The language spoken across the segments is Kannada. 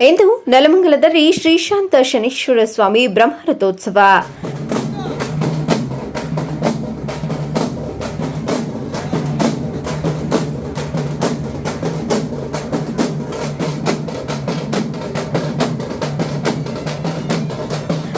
ಇಂದು ನೆಲಮಂಗಲದಲ್ಲಿ ಶ್ರೀಶಾಂತ ಶನೀಶ್ವರ ಸ್ವಾಮಿ ಬ್ರಹ್ಮರಥೋತ್ಸವ.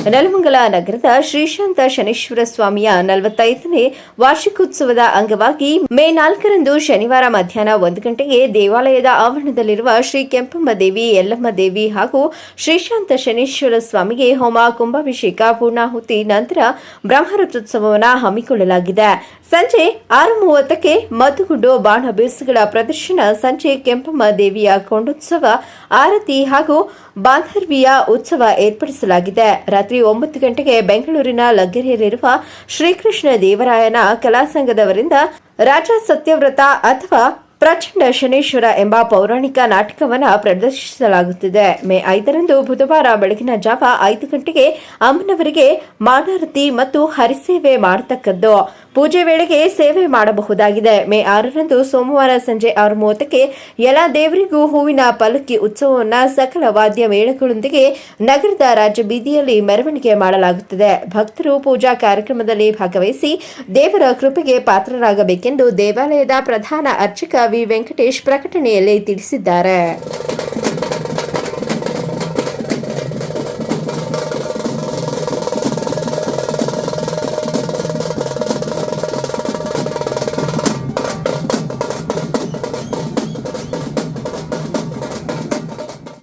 ನೆಲಮಂಗಲ ನಗರದ ಶ್ರೀಶಾಂತ ಶನೀಶ್ವರ ಸ್ವಾಮಿಯ ನಲವತ್ತೈದನೇ ವಾರ್ಷಿಕೋತ್ಸವದ ಅಂಗವಾಗಿ ಮೇ ನಾಲ್ಕರಂದು ಶನಿವಾರ ಮಧ್ಯಾಹ್ನ ಒಂದು ಗಂಟೆಗೆ ದೇವಾಲಯದ ಆವರಣದಲ್ಲಿರುವ ಶ್ರೀ ಕೆಂಪಮ್ಮ ದೇವಿ, ಯಲ್ಲಮ್ಮ ದೇವಿ ಹಾಗೂ ಶ್ರೀಶಾಂತ ಶನೀಶ್ವರ ಸ್ವಾಮಿಗೆ ಹೋಮ ಕುಂಭಾಭಿಷೇಕ ಪೂರ್ಣಾಹುತಿ ನಂತರ ಬ್ರಹ್ಮರಥೋತ್ಸವವನ್ನು ಹಮ್ಮಿಕೊಳ್ಳಲಾಗಿದೆ. ಸಂಜೆ ಆರು ಮೂವತ್ತಕ್ಕೆ ಮದ್ದುಗುಂಡು ಬಾಣ ಬಿರುಸುಗಳ ಪ್ರದರ್ಶನ, ಸಂಜೆ ಕೆಂಪಮ್ಮ ದೇವಿಯ ಕೊಂಡೋತ್ಸವ, ಆರತಿ ಹಾಗೂ ಬಾಂಧರ್ವಿಯ ಉತ್ಸವ ಏರ್ಪಡಿಸಲಾಗಿದೆ. ರಾತ್ರಿ ಒಂಬತ್ತು ಗಂಟೆಗೆ ಬೆಂಗಳೂರಿನ ಲಗ್ಗೆರೆಯಲ್ಲಿರುವ ಶ್ರೀಕೃಷ್ಣ ದೇವರಾಯನ ಕಲಾ ಸಂಘದವರಿಂದ ರಾಜ ಸತ್ಯವ್ರತ ಅಥವಾ ಪ್ರಚಂಡ ಶನೇಶ್ವರ ಎಂಬ ಪೌರಾಣಿಕ ನಾಟಕವನ್ನು ಪ್ರದರ್ಶಿಸಲಾಗುತ್ತಿದೆ. ಮೇ ಐದರಂದು ಬುಧವಾರ ಬೆಳಗಿನ ಜಾವ ಐದು ಗಂಟೆಗೆ ಅಮ್ಮನವರಿಗೆ ಮಾನಾರತಿ ಮತ್ತು ಹರಿಸೇವೆ ಮಾಡತಕ್ಕದ್ದು. ಪೂಜೆ ವೇಳೆಗೆ ಸೇವೆ ಮಾಡಬಹುದಾಗಿದೆ. ಮೇ ಆರರಂದು ಸೋಮವಾರ ಸಂಜೆ ಆರು ಮೂವತ್ತಕ್ಕೆ ಎಲ್ಲ ದೇವರಿಗೂ ಹೂವಿನ ಪಲ್ಲಕ್ಕಿ ಉತ್ಸವವನ್ನು ಸಕಲ ವಾದ್ಯ ಮೇಳಗಳೊಂದಿಗೆ ನಗರದ ರಾಜ್ಯ ಬೀದಿಯಲ್ಲಿ ಮೆರವಣಿಗೆ ಮಾಡಲಾಗುತ್ತದೆ. ಭಕ್ತರು ಪೂಜಾ ಕಾರ್ಯಕ್ರಮದಲ್ಲಿ ಭಾಗವಹಿಸಿ ದೇವರ ಕೃಪೆಗೆ ಪಾತ್ರರಾಗಬೇಕೆಂದು ದೇವಾಲಯದ ಪ್ರಧಾನ ಅರ್ಚಕ ವಿ ವೆಂಕಟೇಶ್ ಪ್ರಕಟಣೆಯಲ್ಲಿ ತಿಳಿಸಿದ್ದಾರೆ.